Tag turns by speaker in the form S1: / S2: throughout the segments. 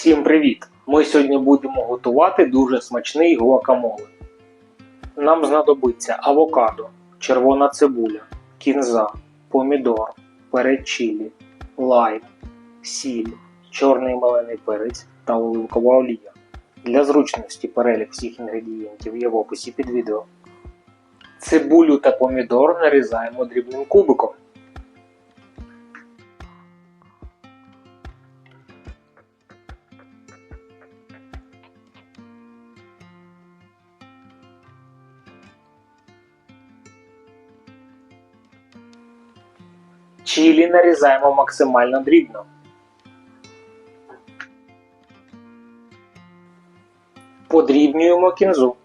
S1: Всім привіт! Ми сьогодні будемо готувати дуже смачний гуакамоле. Нам знадобиться авокадо, червона цибуля, кінза, помідор, перець чилі, лайм, сіль, чорний мелений перець та оливкова олія. Для зручності перелік всіх інгредієнтів є в описі під відео. Цибулю та помідор нарізаємо дрібним кубиком. Чилі нарізаємо максимально дрібно. Подрібнюємо кінзу.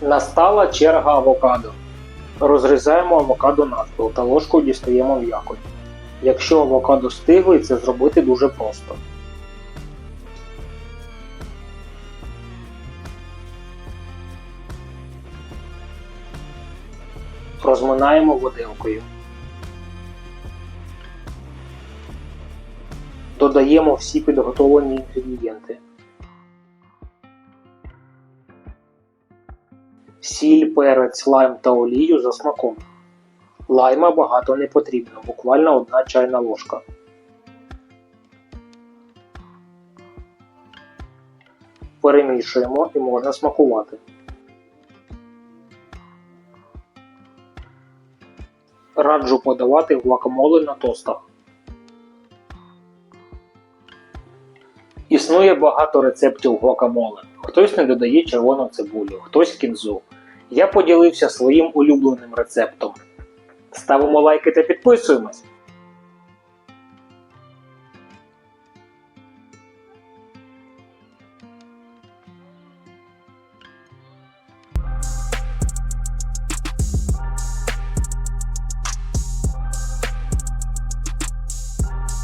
S1: Настала черга авокадо. Розрізаємо авокадо навпіл та ложкою дістаємо м'якоть. Якщо авокадо стиглий, це зробити дуже просто. Розминаємо виделкою. Додаємо всі підготовлені інгредієнти. Сіль, перець, лайм та олію за смаком. Лайма багато не потрібно, буквально одна чайна ложка. Перемішуємо і можна смакувати. Раджу подавати гуакамоле на тостах. Існує багато рецептів гуакамоле. Хтось не додає червону цибулю, хтось кінзу. Я поділився своїм улюбленим рецептом. Ставимо лайки та підписуємось.